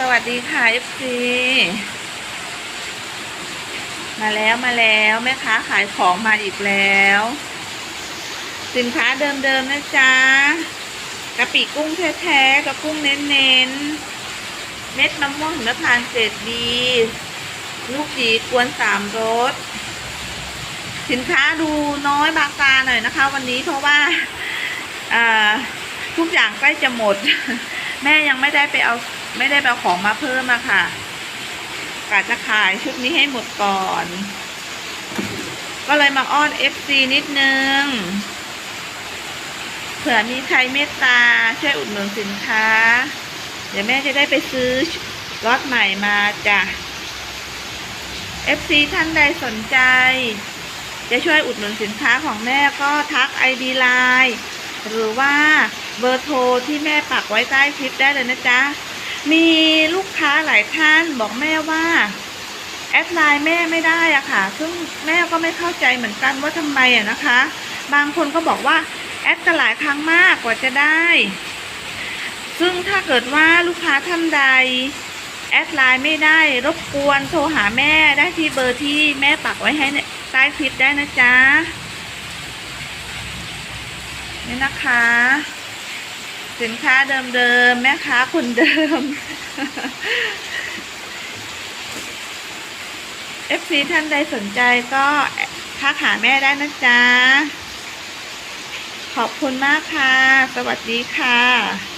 สวัสดีค่ะ FC มาแล้วมาแล้วแม่ค้าขายของมาอีกแล้ว สินค้าเดิมๆนะจ๊ะกะปิกุ้งแท้ๆกับกุ้งเน้นๆ เม็ดมะม่วงหิมพานเกรดดีลูกจีกวนสามรสสินค้าดูน้อยบางตาหน่อยนะคะ วันนี้เพราะว่าทุกอย่างใกล้จะหมด แม่ยังไม่ได้ไปเอา ไม่ได้ไปเอาของมาเพิ่มอะค่ะกะจะขายชุดนี้ให้หมดก่อน ก็เลยมาอ้อน FC นิดนึง เผื่อมีใครเมตตาช่วยอุดหนุนสินค้า เดี๋ยวแม่จะได้ไปซื้อล็อตใหม่มาจ้ะ FC ท่านใดสนใจ จะช่วยอุดหนุนสินค้าของแม่ก็ทัก ID Line หรือว่าเบอร์โทรที่แม่ปักไว้ใต้คลิปได้เลยนะจ๊ะ มีลูกค้าหลายท่านบอกแม่ว่าแอดไลน์แม่ไม่ได้อะค่ะ ซึ่งแม่ก็ไม่เข้าใจเหมือนกันว่าทำไมอะนะคะ บางคนก็บอกว่าแอดกันหลายครั้งมากกว่าจะได้ ซึ่งถ้าเกิดว่าลูกค้าท่านใดแอดไลน์ไม่ได้รบกวนโทรหาแม่ได้ที่เบอร์ที่แม่ปักไว้ให้ในใต้คลิปได้นะจ๊ะนี่นะคะ สินค้าเดิมๆแม่ค้าคนเดิม FC ท่านใดสนใจก็ทักหาแม่ได้นะจ๊ะ ขอบคุณมากค่ะ สวัสดีค่ะ